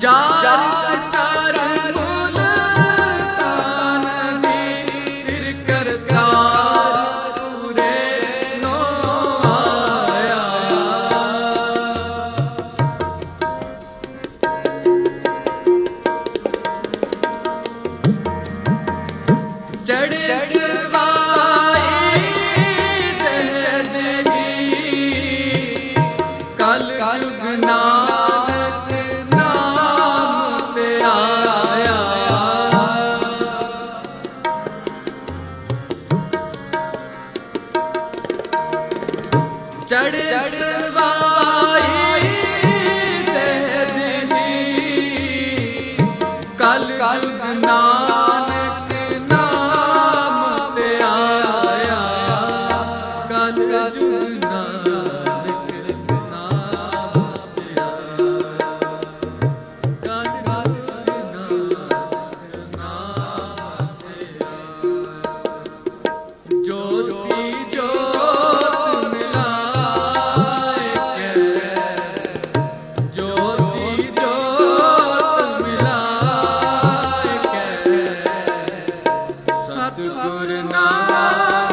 ਜਾਨ ਕਰ ਫਿਰ ਕਰਤਾਰ ਪੂਰੇ ਨੋ ਆਇਆ। ਚੜ੍ਹ ਕਲ ਯੁਗ ਚੜ ਸਵਾਈ ਤੇ ਦਿਨੀ ਕਲ ਕਲ ਨਾਨਕ ਨਾਮ ਤੇ ਆਇਆ। ਕਲ ਜੁਗ ਨਾਮ Ah.